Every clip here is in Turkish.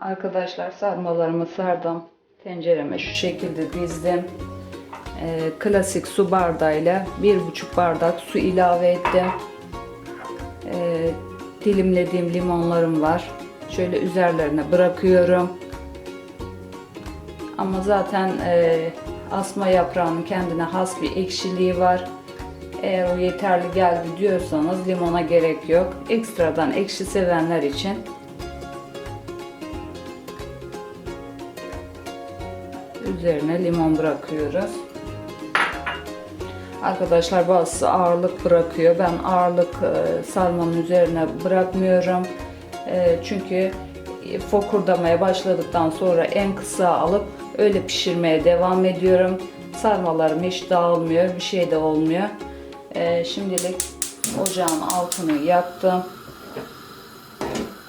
Arkadaşlar sarmalarımı sardım. Tencereme şu şekilde dizdim. Ee, klasik su bardağıyla bir buçuk bardak su ilave ettim. Ee, dilimlediğim limonlarım var. Şöyle üzerlerine bırakıyorum. Ama zaten e, asma yaprağının kendine has bir ekşiliği var. Eğer o yeterli geldi diyorsanız limona gerek yok. Ekstradan ekşi sevenler için üzerine limon bırakıyoruz. Arkadaşlar bazısı ağırlık bırakıyor. Ben ağırlık e, sarmanın üzerine bırakmıyorum. E, çünkü fokurdamaya başladıktan sonra en kısa alıp öyle pişirmeye devam ediyorum. Sarmalarım hiç dağılmıyor. Bir şey de olmuyor. E, şimdilik ocağın altını yaktım.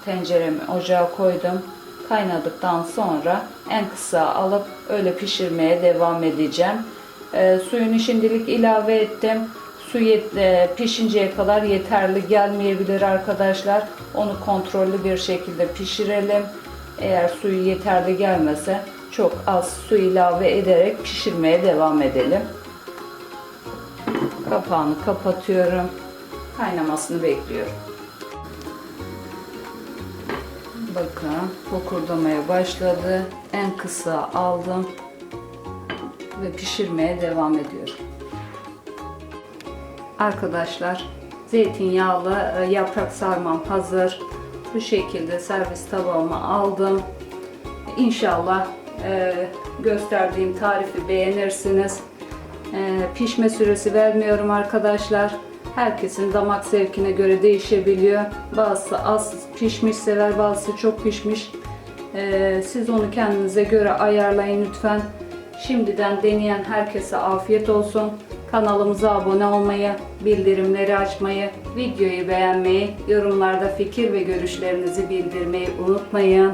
Tenceremi ocağa koydum. Kaynadıktan sonra en kısa alıp öyle pişirmeye devam edeceğim. E, suyunu şimdilik ilave ettim. Su yet, e, pişinceye kadar yeterli gelmeyebilir arkadaşlar. Onu kontrollü bir şekilde pişirelim. Eğer suyu yeterli gelmese çok az su ilave ederek pişirmeye devam edelim. Kapağını kapatıyorum. Kaynamasını bekliyorum. Bakın fokurdamaya başladı. En kısa aldım ve pişirmeye devam ediyorum. Arkadaşlar zeytinyağlı e, yaprak sarmam hazır. Bu şekilde servis tabağıma aldım. İnşallah e, gösterdiğim tarifi beğenirsiniz. E, pişme süresi vermiyorum arkadaşlar. Herkesin damak zevkine göre değişebiliyor. Bazısı az pişmiş sever, bazısı çok pişmiş. E, siz onu kendinize göre ayarlayın lütfen. Şimdiden deneyen herkese afiyet olsun. Kanalımıza abone olmayı, bildirimleri açmayı, videoyu beğenmeyi, yorumlarda fikir ve görüşlerinizi bildirmeyi unutmayın.